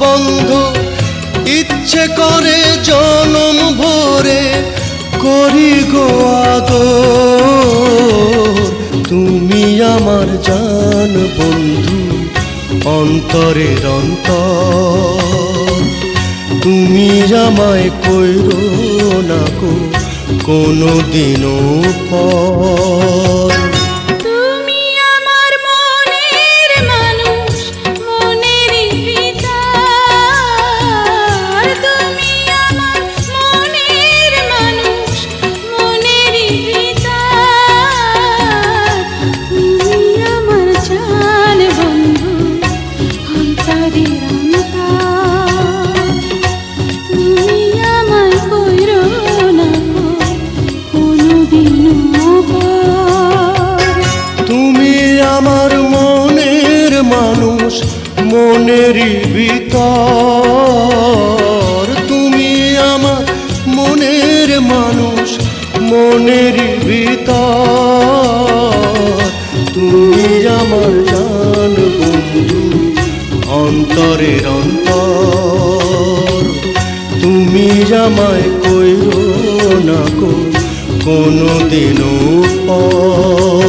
বন্ধ, ইচ্ছে করে জনম ভরে করি গো তুমি আমার জান বন্ধু অন্তরের অন্তর। তুমি আমায় কইরো না গো কোনো দিনও পর। মানুষ মনের ভিতর। তুমি আমার মনের মানুষ মনের ভিতর। তুমি আমার জান বন্ধু, অন্তরের অন্তর। তুমি আমায় কইরো না কোনো দিনও পর।